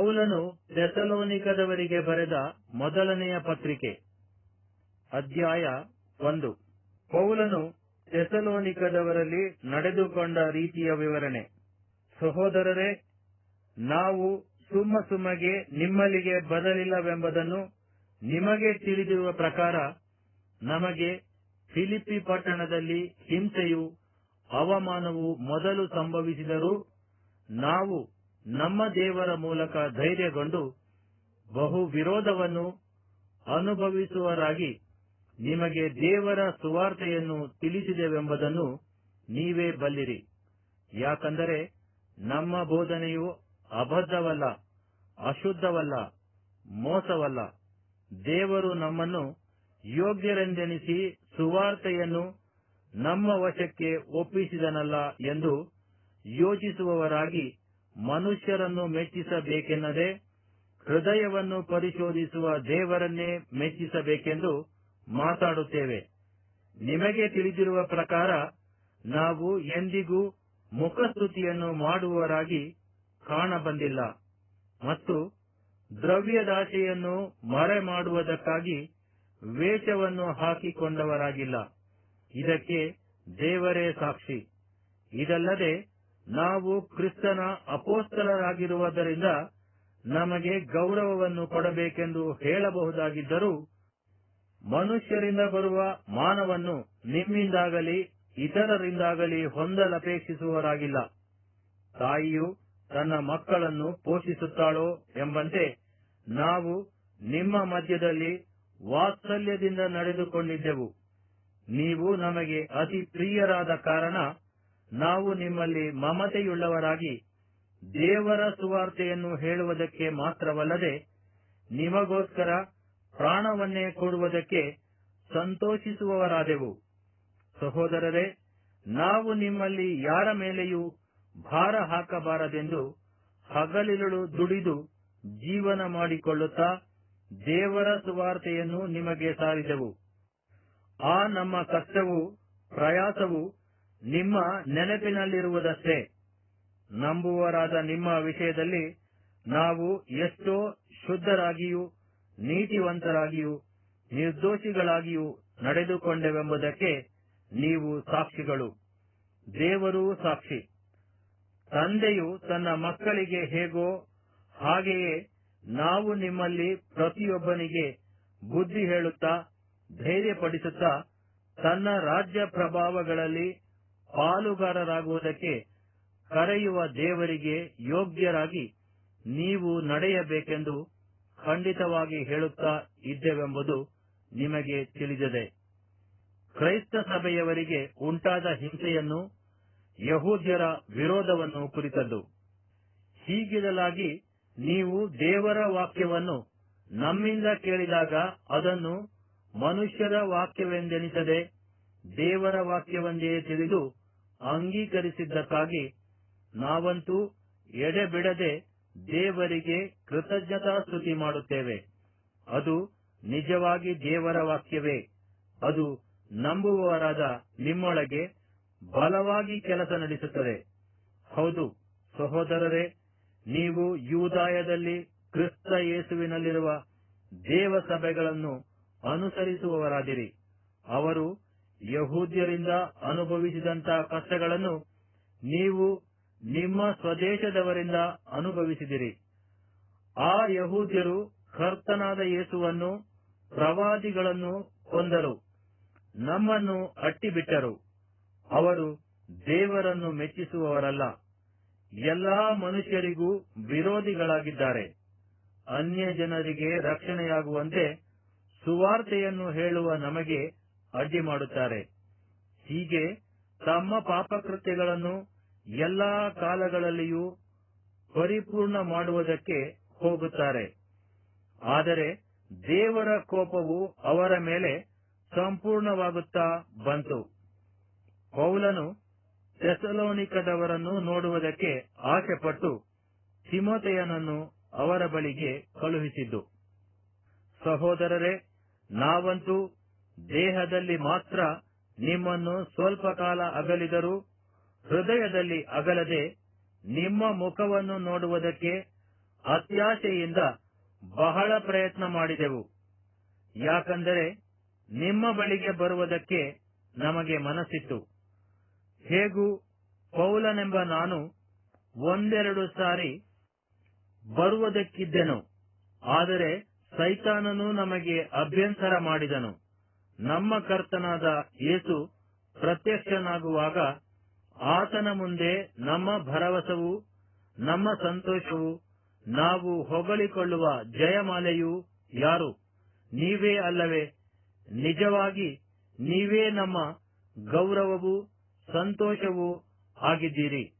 ಪೌಲನು ಥೆಸಲೋನಿಕದವರಿಗೆ ಬರೆದ ಮೊದಲನೆಯ ಪತ್ರಿಕೆ, ಅಧ್ಯಾಯ ಒಂದು. ಪೌಲನು ಥೆಸಲೋನಿಕದವರಲ್ಲಿ ನಡೆದುಕೊಂಡ ರೀತಿಯ ವಿವರಣೆ. ಸಹೋದರರೇ, ನಾವು ಸುಮ್ಮ ಸುಮ್ಮಗೆ ನಿಮ್ಮಲ್ಲಿಗೆ ಬರಲಿಲ್ಲವೆಂಬುದನ್ನು ನಿಮಗೆ ತಿಳಿದಿರುವ ಪ್ರಕಾರ ನಮಗೆ ಫಿಲಿಪಿ ಪಟ್ಟಣದಲ್ಲಿ ಹಿಂಸೆಯು ಅವಮಾನವು ಮೊದಲು ಸಂಭವಿಸಿದರೂ ನಾವು ನಮ್ಮ ದೇವರ ಮೂಲಕ ಧೈರ್ಯಗೊಂಡು ಬಹು ವಿರೋಧವನ್ನು ಅನುಭವಿಸುವರಾಗಿ ನಿಮಗೆ ದೇವರ ಸುವಾರ್ತೆಯನ್ನು ತಿಳಿಸಿದೆವೆಂಬುದನ್ನು ನೀವೇ ಬಲ್ಲಿರಿ. ಯಾಕಂದರೆ ನಮ್ಮ ಬೋಧನೆಯು ಅಬದ್ಧವಲ್ಲ, ಅಶುದ್ಧವಲ್ಲ, ಮೋಸವಲ್ಲ. ದೇವರು ನಮ್ಮನ್ನು ಯೋಗ್ಯರೆಂದೆನಿಸಿ ಸುವಾರ್ತೆಯನ್ನು ನಮ್ಮ ವಶಕ್ಕೆ ಒಪ್ಪಿಸಿದನಲ್ಲ ಎಂದು ಯೋಚಿಸುವವರಾಗಿ ಮನುಷ್ಯರನ್ನು ಮೆಚ್ಚಿಸಬೇಕೆನ್ನದೆ ಹೃದಯವನ್ನು ಪರಿಶೋಧಿಸುವ ದೇವರನ್ನೇ ಮೆಚ್ಚಿಸಬೇಕೆಂದು ಮಾತಾಡುತ್ತೇವೆ. ನಿಮಗೆ ತಿಳಿದಿರುವ ಪ್ರಕಾರ ನಾವು ಎಂದಿಗೂ ಮುಖಸ್ತುತಿಯನ್ನು ಮಾಡುವವರಾಗಿ ಕಾಣಬಂದಿಲ್ಲ ಮತ್ತು ದ್ರವ್ಯದಾಶೆಯನ್ನು ಮರೆ ಮಾಡುವುದಕ್ಕಾಗಿ ವೇಷವನ್ನು ಹಾಕಿಕೊಂಡವರಾಗಿಲ್ಲ. ಇದಕ್ಕೆ ದೇವರೇ ಸಾಕ್ಷಿ. ಇದಲ್ಲದೆ ನಾವು ಕ್ರಿಸ್ತನ ಅಪೋಸ್ತಲರಾಗಿರುವುದರಿಂದ ನಮಗೆ ಗೌರವವನ್ನು ಕೊಡಬೇಕೆಂದು ಹೇಳಬಹುದಾಗಿದ್ದರೂ ಮನುಷ್ಯರಿಂದ ಬರುವ ಮಾನವನ್ನು ನಿಮ್ಮಿಂದಾಗಲಿ ಇತರರಿಂದಾಗಲಿ ಹೊಂದಲಪೇಕ್ಷಿಸುವರಾಗಿಲ್ಲ ತಾಯಿಯು ತನ್ನ ಮಕ್ಕಳನ್ನು ಪೋಷಿಸುತ್ತಾಳೋ ಎಂಬಂತೆ ನಾವು ನಿಮ್ಮ ಮಧ್ಯದಲ್ಲಿ ವಾತ್ಸಲ್ಯದಿಂದ ನಡೆದುಕೊಂಡಿದ್ದೆವು. ನೀವು ನಮಗೆ ಅತಿ ಪ್ರಿಯರಾದ ಕಾರಣ ನಾವು ನಿಮ್ಮಲ್ಲಿ ಮಮತೆಯುಳ್ಳವರಾಗಿ ದೇವರ ಸುವಾರ್ತೆಯನ್ನು ಹೇಳುವುದಕ್ಕೆ ಮಾತ್ರವಲ್ಲದೆ ನಿಮಗೋಸ್ಕರ ಪ್ರಾಣವನ್ನೇ ಕೊಡುವುದಕ್ಕೆ ಸಂತೋಷಿಸುವವರಾದೆವು. ಸಹೋದರರೇ, ನಾವು ನಿಮ್ಮಲ್ಲಿ ಯಾರ ಮೇಲೆಯೂ ಭಾರ ಹಾಕಬಾರದೆಂದು ಹಗಲಿರುಳು ದುಡಿದು ಜೀವನ ಮಾಡಿಕೊಳ್ಳುತ್ತಾ ದೇವರ ಸುವಾರ್ತೆಯನ್ನು ನಿಮಗೆ ಸಾರಿದೆವು. ಆ ನಮ್ಮ ಕಷ್ಟವು, ಪ್ರಯಾಸವು ನಿಮ್ಮ ನೆನಪಿನಲ್ಲಿರುವುದಷ್ಟೇ. ನಂಬುವರಾದ ನಿಮ್ಮ ವಿಷಯದಲ್ಲಿ ನಾವು ಎಷ್ಟೋ ಶುದ್ಧರಾಗಿಯೂ, ನೀತಿವಂತರಾಗಿಯೂ, ನಿರ್ದೋಷಿಗಳಾಗಿಯೂ ನಡೆದುಕೊಂಡೆವೆಂಬುದಕ್ಕೆ ನೀವು ಸಾಕ್ಷಿಗಳು. ದೇವರೂ ಸಾಕ್ಷಿ. ತಂದೆಯು ತನ್ನ ಮಕ್ಕಳಿಗೆ ಹೇಗೋ ಹಾಗೆಯೇ ನಾವು ನಿಮ್ಮಲ್ಲಿ ಪ್ರತಿಯೊಬ್ಬನಿಗೆ ಬುದ್ಧಿ ಹೇಳುತ್ತಾ, ಧೈರ್ಯಪಡಿಸುತ್ತಾ, ತನ್ನ ರಾಜ್ಯ ಪ್ರಭಾವಗಳಲ್ಲಿ ಪಾಲುಗಾರರಾಗುವುದಕ್ಕೆ ಕರೆಯುವ ದೇವರಿಗೆ ಯೋಗ್ಯರಾಗಿ ನೀವು ನಡೆಯಬೇಕೆಂದು ಖಂಡಿತವಾಗಿ ಹೇಳುತ್ತಾ ಇದ್ದೇವೆಂಬುದು ನಿಮಗೆ ತಿಳಿದಿದೆ. ಕ್ರೈಸ್ತ ಸಭೆಯವರಿಗೆ ಉಂಟಾದ ಹಿಂಸೆಯನ್ನು ಯಹೂದ್ಯರ ವಿರೋಧವನ್ನು ಕುರಿತದ್ದು. ಹೀಗಿರಲಾಗಿ ನೀವು ದೇವರ ವಾಕ್ಯವನ್ನು ನಮ್ಮಿಂದ ಕೇಳಿದಾಗ ಅದನ್ನು ಮನುಷ್ಯರ ವಾಕ್ಯವೆಂದೆನಿಸದೆ ದೇವರ ವಾಕ್ಯವೆಂದೇ ತಿಳಿದು ಅಂಗೀಕರಿಸಿದ್ದಕ್ಕಾಗಿ ನಾವಂತೂ ಎಡೆಬಿಡದೆ ದೇವರಿಗೆ ಕೃತಜ್ಞತಾ ಸ್ತುತಿ ಮಾಡುತ್ತೇವೆ. ಅದು ನಿಜವಾಗಿ ದೇವರ ವಾಕ್ಯವೇ. ಅದು ನಂಬುವವರಾದ ನಿಮ್ಮೊಳಗೆ ಬಲವಾಗಿ ಕೆಲಸ ನಡೆಸುತ್ತದೆ. ಹೌದು, ಸಹೋದರರೇ, ನೀವು ಯೂದಾಯದಲ್ಲಿ ಕ್ರಿಸ್ತ ಯೇಸುವಿನಲ್ಲಿರುವ ದೇವಸಭೆಗಳನ್ನು ಅನುಸರಿಸುವವರಾದಿರಿ. ಅವರು ಯಹೂದ್ಯರಿಂದ ಅನುಭವಿಸಿದಂತ ಕಷ್ಟಗಳನ್ನು ನೀವು ನಿಮ್ಮ ಸ್ವದೇಶದವರಿಂದ ಅನುಭವಿಸಿದಿರಿ. ಆ ಯಹೂದ್ಯರು ಕರ್ತನಾದ ಯೇಸುವನ್ನು ಪ್ರವಾದಿಗಳನ್ನು ಕೊಂದರು, ನಮ್ಮನ್ನು ಅಟ್ಟಿಬಿಟ್ಟರು. ಅವರು ದೇವರನ್ನು ಮೆಚ್ಚಿಸುವವರಲ್ಲ, ಎಲ್ಲಾ ಮನುಷ್ಯರಿಗೂ ವಿರೋಧಿಗಳಾಗಿದ್ದಾರೆ. ಅನ್ಯ ಜನರಿಗೆ ರಕ್ಷಣೆಯಾಗುವಂತೆ ಸುವಾರ್ತೆಯನ್ನು ಹೇಳುವ ನಮಗೆ ಅಡ್ಡಿ ಮಾಡುತ್ತಾರೆ. ಹೀಗೆ ತಮ್ಮ ಪಾಪಕೃತ್ಯಗಳನ್ನು ಎಲ್ಲಾ ಕಾಲಗಳಲ್ಲಿಯೂ ಪರಿಪೂರ್ಣ ಮಾಡುವುದಕ್ಕೆ ಹೋಗುತ್ತಾರೆ. ಆದರೆ ದೇವರ ಕೋಪವು ಅವರ ಮೇಲೆ ಸಂಪೂರ್ಣವಾಗುತ್ತಾ ಬಂತು. ಪೌಲನು ಥೆಸಲೋನಿಕದವರನ್ನು ನೋಡುವುದಕ್ಕೆ ಆಶೆಪಟ್ಟು ತಿಮೋತೆಯನನ್ನು ಅವರ ಬಳಿಗೆ ಕಳುಹಿಸಿದ್ದು. ಸಹೋದರರೇ, ನಾವಂತೂ ದೇಹದಲ್ಲಿ ಮಾತ್ರ ನಿಮ್ಮನ್ನು ಸ್ವಲ್ಪ ಕಾಲ ಅಗಲಿದರೂ ಹೃದಯದಲ್ಲಿ ಅಗಲದೆ ನಿಮ್ಮ ಮುಖವನ್ನು ನೋಡುವುದಕ್ಕೆ ಅತ್ಯಾಶೆಯಿಂದ ಬಹಳ ಪ್ರಯತ್ನ ಮಾಡಿದೆವು. ಯಾಕಂದರೆ ನಿಮ್ಮ ಬಳಿಗೆ ಬರುವುದಕ್ಕೆ ನಮಗೆ ಮನಸ್ಸಿತ್ತು. ಹೇಗೂ ಪೌಲನೆಂಬ ನಾನು ಒಂದೆರಡು ಸಾರಿ ಬರುವುದಕ್ಕಿದ್ದೆನು, ಆದರೆ ಸೈತಾನನು ನಮಗೆ ಅಭ್ಯಂತರ ಮಾಡಿದನು. ನಮ್ಮ ಕರ್ತನಾದ ಯೇಸು ಪ್ರತ್ಯಕ್ಷನಾಗುವಾಗ ಆತನ ಮುಂದೆ ನಮ್ಮ ಭರವಸವು, ನಮ್ಮ ಸಂತೋಷವು, ನಾವು ಹೊಗಳಿಕೊಳ್ಳುವ ಜಯಮಾಲೆಯು ಯಾರು? ನೀವೇ ಅಲ್ಲವೇ? ನಿಜವಾಗಿ ನೀವೇ ನಮ್ಮ ಗೌರವವೂ, ಸಂತೋಷವೂ ಆಗಿದ್ದೀರಿ.